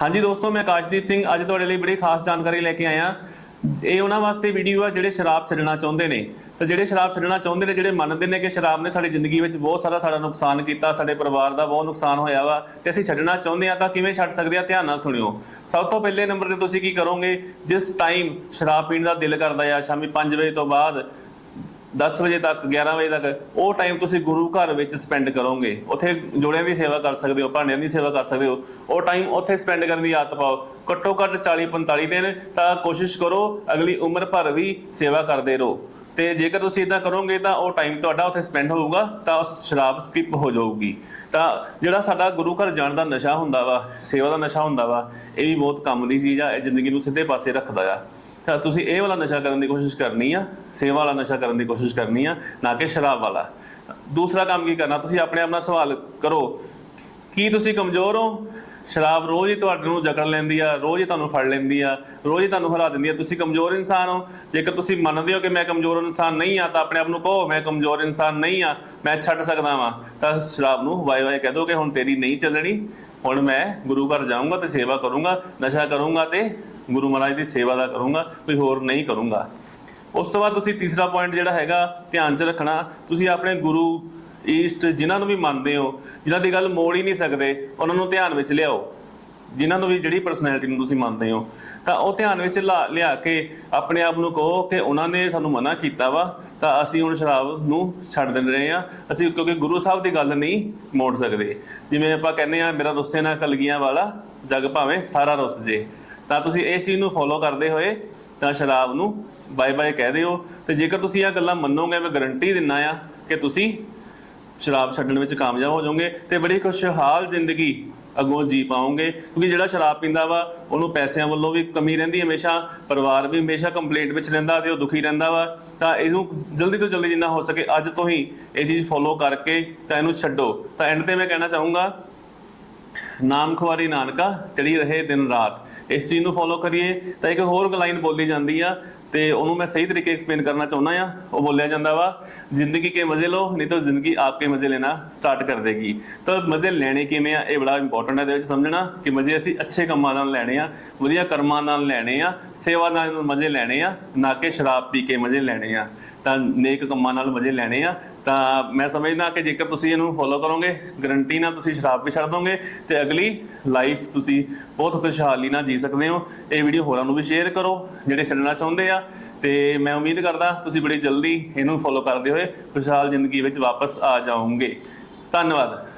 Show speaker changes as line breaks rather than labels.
ਹਾਂਜੀ ਦੋਸਤੋ, ਮੈਂ ਆਕਾਸ਼ਦੀਪ ਸਿੰਘ ਅੱਜ ਤੁਹਾਡੇ ਲਈ ਬੜੀ ਖਾਸ ਜਾਣਕਾਰੀ ਲੈ ਕੇ ਆਇਆ। ਇਹ ਉਹਨਾਂ ਵਾਸਤੇ ਵੀਡੀਓ ਆ ਜਿਹੜੇ ਸ਼ਰਾਬ ਛੱਡਣਾ ਚਾਹੁੰਦੇ ਨੇ। ਤੇ ਜਿਹੜੇ ਸ਼ਰਾਬ ਛੱਡਣਾ ਚਾਹੁੰਦੇ ਨੇ, ਜਿਹੜੇ ਮੰਨਦੇ ਨੇ ਕਿ ਸ਼ਰਾਬ ਨੇ ਸਾਡੀ ਜ਼ਿੰਦਗੀ ਵਿੱਚ ਬਹੁਤ ਸਾਰਾ ਸਾਡਾ ਨੁਕਸਾਨ ਕੀਤਾ, ਸਾਡੇ ਪਰਿਵਾਰ ਦਾ ਬਹੁਤ ਨੁਕਸਾਨ ਹੋਇਆ ਵਾ ਤੇ ਅਸੀਂ ਛੱਡਣਾ ਚਾਹੁੰਦੇ ਆ ਤਾਂ ਕਿਵੇਂ ਛੱਡ ਸਕਦੇ ਆ, ਧਿਆਨ ਨਾਲ ਸੁਣਿਓ। ਸਭ ਤੋਂ ਪਹਿਲੇ ਨੰਬਰ ਤੇ ਤੁਸੀਂ ਕੀ ਕਰੋਗੇ? ਜਿਸ ਟਾਈਮ ਸ਼ਰਾਬ ਪੀਣ ਦਾ ਦਿਲ ਕਰਦਾ ਆ, ਸ਼ਾਮੀ 5 ਵਜੇ ਤੋਂ ਬਾਅਦ 10 ਵਜੇ ਤੱਕ 11 ਵਜੇ ਤੱਕ, ਉਹ ਟਾਈਮ ਤੁਸੀਂ ਗੁਰੂ ਘਰ ਵਿੱਚ ਸਪੈਂਡ ਕਰੋਗੇ। ਉੱਥੇ ਜੋੜਿਆਂ ਦੀ ਸੇਵਾ ਕਰ ਸਕਦੇ ਹੋ, ਭਾਂਡਿਆਂ ਦੀ ਸੇਵਾ ਕਰ ਸਕਦੇ ਹੋ। ਉਹ ਟਾਈਮ ਉੱਥੇ ਸਪੈਂਡ ਕਰਨ ਦੀ ਆਦਤ ਪਾਓ। ਘੱਟੋ ਘੱਟ 40 45 ਦਿਨ ਤਾਂ ਕੋਸ਼ਿਸ਼ ਕਰੋ, ਅਗਲੀ ਉਮਰ ਭਰ ਵੀ ਸੇਵਾ ਕਰਦੇ ਰਹੋ। ਤੇ ਜੇਕਰ ਤੁਸੀਂ ਇਦਾਂ ਕਰੋਗੇ ਤਾਂ ਉਹ ਟਾਈਮ ਤੁਹਾਡਾ ਉੱਥੇ ਸਪੈਂਡ ਹੋਊਗਾ, ਤਾਂ ਉਸ ਸ਼ਰਾਬ ਸਕਿਪ ਹੋ ਜਾਊਗੀ। ਤਾਂ ਜਿਹੜਾ ਸਾਡਾ ਗੁਰੂ ਘਰ ਜਾਣ ਦਾ ਨਸ਼ਾ ਹੁੰਦਾ ਵਾ, ਸੇਵਾ ਦਾ ਨਸ਼ਾ ਹੁੰਦਾ ਵਾ, ਇਹ ਵੀ ਬਹੁਤ ਕੰਮ ਦੀ ਚੀਜ਼ ਆ, ਇਹ ਜ਼ਿੰਦਗੀ ਨੂੰ ਸਿੱਧੇ ਪਾਸੇ ਰੱਖਦਾ ਆ। ਤਾਂ ਤੁਸੀਂ ਇਹ ਵਾਲਾ ਨਸ਼ਾ ਕਰਨ ਦੀ ਕੋਸ਼ਿਸ਼ ਕਰਨੀ ਆ, ਸੇਵਾ ਵਾਲਾ ਨਸ਼ਾ ਕਰਨ ਦੀ ਕੋਸ਼ਿਸ਼ ਕਰਨੀ ਆ, ਨਾ ਕਿ ਸ਼ਰਾਬ ਵਾਲਾ। ਦੂਸਰਾ ਕੰਮ ਕੀ ਕਰਨਾ, ਤੁਸੀਂ ਆਪਣੇ ਆਪ ਨਾਲ ਸਵਾਲ ਕਰੋ, ਕੀ ਤੁਸੀਂ ਕਮਜ਼ੋਰ ਹੋ? ਸ਼ਰਾਬ ਰੋਜ਼ ਹੀ ਤੁਹਾਡੇ ਨੂੰ ਜਕੜ ਲੈਂਦੀ ਆ, ਰੋਜ਼ ਹੀ ਤੁਹਾਨੂੰ ਫੜ ਲੈਂਦੀ ਆ, ਰੋਜ਼ ਹੀ ਤੁਹਾਨੂੰ ਹਰਾ ਦਿੰਦੀ ਆ। ਤੁਸੀਂ ਕਮਜ਼ੋਰ ਇਨਸਾਨ ਹੋ। ਜੇਕਰ ਤੁਸੀਂ ਮੰਨਦੇ ਹੋ ਕਿ ਮੈਂ ਕਮਜ਼ੋਰ ਇਨਸਾਨ ਨਹੀਂ ਆ, ਤਾਂ ਆਪਣੇ ਆਪ ਨੂੰ ਕਹੋ, ਮੈਂ ਕਮਜ਼ੋਰ ਇਨਸਾਨ ਨਹੀਂ ਆ, ਮੈਂ ਛੱਡ ਸਕਦਾ ਵਾਂ। ਤਾਂ ਸ਼ਰਾਬ ਨੂੰ ਵਾਏ ਵਾਏ ਕਹਿ ਦੋ ਕਿ ਹੁਣ ਤੇਰੀ ਨਹੀਂ ਚੱਲਣੀ, ਹੁਣ ਮੈਂ ਗੁਰੂ ਘਰ ਜਾਊਂਗਾ ਤੇ ਸੇਵਾ ਕਰੂੰਗਾ, ਨਸ਼ਾ ਕਰੂੰਗਾ ਤੇ ਗੁਰੂ ਮਹਾਰਾਜ ਦੀ ਸੇਵਾ ਦਾ ਕਰੂੰਗਾ, ਕੋਈ ਹੋਰ ਨਹੀਂ ਕਰੂੰਗਾ। ਉਸ ਤੋਂ ਬਾਅਦ ਤੁਸੀਂ ਤੀਸਰਾ ਪੁਆਇੰਟ ਜਿਹੜਾ ਹੈਗਾ, ਧਿਆਨ 'ਚ ਰੱਖਣਾ, ਤੁਸੀਂ ਆਪਣੇ ਗੁਰੂ ਈਸਟ ਜਿਨ੍ਹਾਂ ਨੂੰ ਵੀ ਮੰਨਦੇ ਹੋ, ਜਿਨ੍ਹਾਂ ਦੀ ਗੱਲ ਮੋੜ ਹੀ ਨਹੀਂ ਸਕਦੇ, ਉਹਨਾਂ ਨੂੰ ਧਿਆਨ ਵਿੱਚ ਲਿਆਓ। ਜਿਨ੍ਹਾਂ ਨੂੰ ਵੀ ਜਿਹੜੀ ਪਰਸਨੈਲਿਟੀ ਨੂੰ ਤੁਸੀਂ ਮੰਨਦੇ ਹੋ, ਤਾਂ ਉਹ ਧਿਆਨ ਵਿੱਚ ਲਾ- ਲਿਆ ਕੇ ਆਪਣੇ ਆਪ ਨੂੰ ਕਹੋ ਕਿ ਉਹਨਾਂ ਨੇ ਸਾਨੂੰ ਮਨਾ ਕੀਤਾ ਵਾ, ਤਾਂ ਅਸੀਂ ਹੁਣ ਸ਼ਰਾਬ ਨੂੰ ਛੱਡ ਦਿੰਦੇ ਰਹੇ ਆ ਅਸੀਂ ਕਿਉਂਕਿ ਗੁਰੂ ਸਾਹਿਬ ਦੀ ਗੱਲ ਨਹੀਂ ਮੋੜ ਸਕਦੇ। ਜਿਵੇਂ ਆਪਾਂ ਕਹਿੰਦੇ ਆ ਮੇਰਾ ਰੁੱਸੇ ਨਾਲ ਕਲਗੀਆਂ ਵਾਲਾ, ਜਗ ਭਾਵੇਂ ਸਾਰਾ ਰੁੱਸ ਜੇ। ਤਾਂ ਤੁਸੀਂ ਇਸ ਚੀਜ਼ ਨੂੰ ਫੋਲੋ ਕਰਦੇ ਹੋਏ ਤਾਂ ਸ਼ਰਾਬ ਨੂੰ ਬਾਏ ਬਾਏ ਕਹਿ ਦਿਓ। ਤੇ ਜੇਕਰ ਤੁਸੀਂ ਇਹ ਗੱਲਾਂ ਮੰਨੋਗੇ, ਮੈਂ ਗਾਰੰਟੀ ਦਿੰਨਾ ਆ ਕਿ ਤੁਸੀਂ ਸ਼ਰਾਬ ਛੱਡਣ ਵਿੱਚ ਕਾਮਯਾਬ ਹੋ ਜਾਓਗੇ ਤੇ ਬੜੀ ਖੁਸ਼ਹਾਲ ਜ਼ਿੰਦਗੀ ਅੱਗੋਂ ਜੀ ਪਾਓਗੇ। ਕਿਉਂਕਿ ਜਿਹੜਾ ਸ਼ਰਾਬ ਪੀਂਦਾ ਵਾ, ਉਹਨੂੰ ਪੈਸਿਆਂ ਵੱਲੋਂ ਵੀ ਕਮੀ ਰਹਿੰਦੀ ਹਮੇਸ਼ਾ, ਪਰਿਵਾਰ ਵੀ ਹਮੇਸ਼ਾ ਕੰਪਲੇਂਟ ਵਿੱਚ ਰਹਿੰਦਾ ਤੇ ਉਹ ਦੁਖੀ ਰਹਿੰਦਾ ਵਾ। ਤਾਂ ਇਹਨੂੰ ਜਲਦੀ ਤੋਂ ਜਲਦੀ ਜਿੰਨਾ ਹੋ ਸਕੇ ਅੱਜ ਤੋਂ ਹੀ ਇਹ ਚੀਜ਼ ਫੋਲੋ ਕਰਕੇ ਤਾਂ ਇਹਨੂੰ ਛੱਡੋ। ਤਾਂ ਐਂਡ ਤੇ ਮੈਂ ਕਹਿਣਾ ਚਾਹੂੰਗਾ ਨਾਮ ਖਵਾਰੀ ਨਾਨਕਾ ਚੜੀ ਰਹੇ ਦਿਨ ਰਾਤ। ਇਸ ਚੀਜ਼ ਨੂੰ ਫੋਲੋ ਕਰੀਏ ਤਾਂ ਇੱਕ ਹੋਰ ਲਾਈਨ ਬੋਲੀ ਜਾਂਦੀ ਆ ਤੇ ਉਹਨੂੰ ਮੈਂ ਸਹੀ ਤਰੀਕੇ ਐਕਸਪਲੇਨ ਕਰਨਾ ਚਾਹੁੰਦਾ ਆ ਉਹ ਬੋਲਿਆ ਜਾਂਦਾ ਵਾ, ਜ਼ਿੰਦਗੀ ਕੇ ਮਜ਼ੇ ਲਓ, ਨਹੀਂ ਤਾਂ ਜ਼ਿੰਦਗੀ ਆਪਕੇ ਮਜ਼ੇ ਲੈਣਾ ਸਟਾਰਟ ਕਰ ਦੇਗੀ। ਤਾਂ ਮਜ਼ੇ ਲੈਣੇ ਕਿਵੇਂ ਆ? ਇਹ ਬੜਾ ਇੰਪੋਰਟੈਂਟ ਹੈ, ਇਹਦੇ ਵਿੱਚ ਸਮਝਣਾ ਕਿ ਮਜ਼ੇ ਅਸੀਂ ਅੱਛੇ ਕੰਮਾਂ ਨਾਲ ਲੈਣੇ ਆ, ਵਧੀਆ ਕਰਮਾਂ ਨਾਲ ਲੈਣੇ ਆ, ਸੇਵਾ ਨਾਲ ਮਜ਼ੇ ਲੈਣੇ ਆ, ਨਾ ਕਿ ਸ਼ਰਾਬ ਪੀ ਕੇ ਮਜ਼ੇ ਲੈਣੇ ਆ। ਤਾਂ ਨੇਕ ਕੰਮਾਂ ਨਾਲ ਮਜ਼ੇ ਲੈਣੇ ਆ। ਤਾਂ ਮੈਂ ਸਮਝਦਾ ਕਿ ਜੇਕਰ ਤੁਸੀਂ ਇਹਨੂੰ ਫੋਲੋ ਕਰੋਗੇ ਗਰੰਟੀ ਨਾਲ ਤੁਸੀਂ ਸ਼ਰਾਬ ਵੀ ਛੱਡ ਦੋਗੇ ਤੇ ਅਗਲੀ ਲਾਈਫ ਤੁਸੀਂ ਬਹੁਤ ਖੁਸ਼ਹਾਲੀ ਨਾਲ ਜੀ ਸਕਦੇ ਹੋ। ਇਹ ਵੀਡੀਓ ਹੋਰਾਂ ਨੂੰ ਵੀ ਸ਼ੇਅਰ ਕਰੋ, ਜਿਹੜੇ ਛੱਡਣਾ ਚਾਹੁੰਦੇ ਆ। ਆ ਤੇ ਮੈਂ ਉਮੀਦ ਕਰਦਾ ਤੁਸੀਂ ਬੜੀ ਜਲਦੀ ਇਹਨੂੰ ਫੋਲੋ ਕਰਦੇ ਹੋਏ ਖੁਸ਼ਹਾਲ ਜ਼ਿੰਦਗੀ ਵਿੱਚ ਵਾਪਸ ਆ ਜਾਓਗੇ। ਧੰਨਵਾਦ।